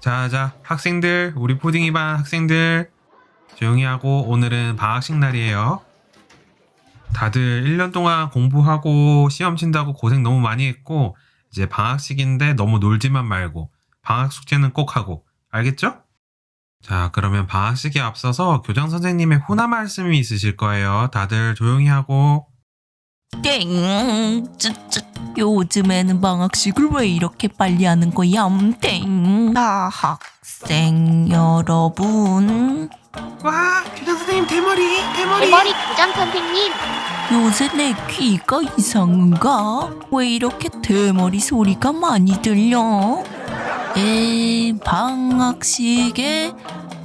자자 학생들 우리 푸딩이 반 학생들 조용히 하고 오늘은 방학식 날이에요. 다들 1년 동안 공부하고 시험 친다고 고생 너무 많이 했고 이제 방학식인데 너무 놀지만 말고 방학 숙제는 꼭 하고 알겠죠? 자 그러면 방학식에 앞서서 교장 선생님의 훈화 말씀이 있으실 거예요. 다들 조용히 하고 땡. 쯔 쯔. 요즘에는 방학식을 왜 이렇게 빨리 하는 거야? 음, 땡. 다 학생 여러분. 와 교장 선생님 대머리 대머리 대머리 교장 선생님, 요새 내 귀가 이상한가? 왜 이렇게 대머리 소리가 많이 들려? 에 방학식에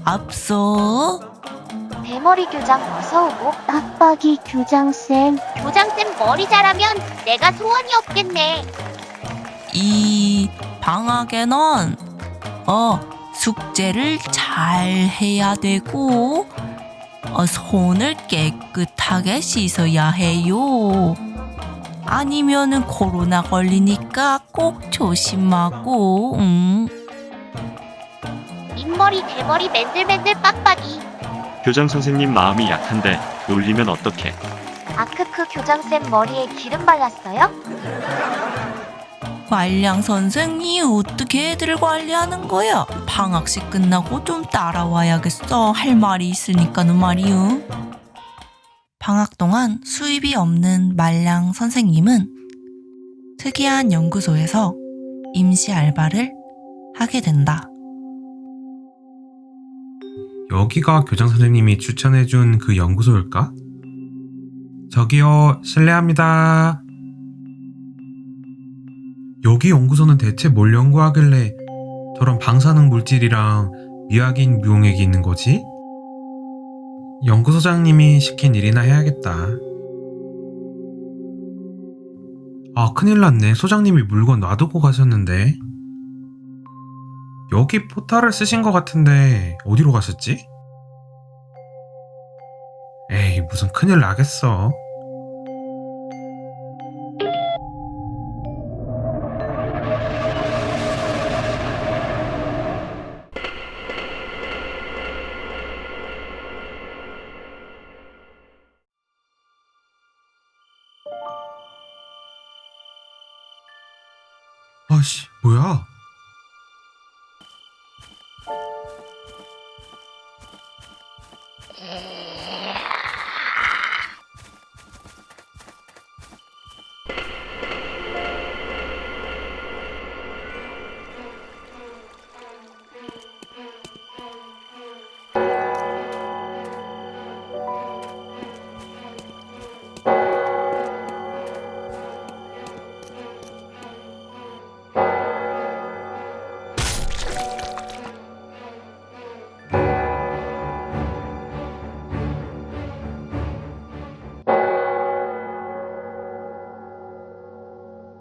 앞서 대머리 교장 어서 오고 빡빡이 교장쌤. 교장쌤 머리 자라면 내가 소원이 없겠네. 이 방학에는 어 숙제를 잘 해야 되고 어, 손을 깨끗하게 씻어야 해요. 아니면은 코로나 걸리니까 꼭 조심하고 음. 윗머리 대머리 맨들맨들 빡빡이. 교장 선생님 마음이 약한데 놀리면 어떡해. 아크크 교장쌤 머리에 기름 발랐어요? 관량 선생이 어떻게 애들을 관리하는 거야? 방학식 끝나고 좀 따라와야겠어. 할 말이 있으니까는 말이요. 방학 동안 수입이 없는 말량 선생님은 특이한 연구소에서 임시 알바를 하게 된다. 여기가 교장 선생님이 추천해준 그 연구소일까? 저기요, 실례합니다. 여기 연구소는 대체 뭘 연구하길래 저런 방사능 물질이랑 미확인 무용액이 있는 거지? 연구소장님이 시킨 일이나 해야겠다. 아, 큰일 났네. 소장님이 물건 놔두고 가셨는데. 여기 포탈을 쓰신 것 같은데 어디로 가셨지? 에이 무슨 큰일 나겠어 아씨 뭐야 Mm.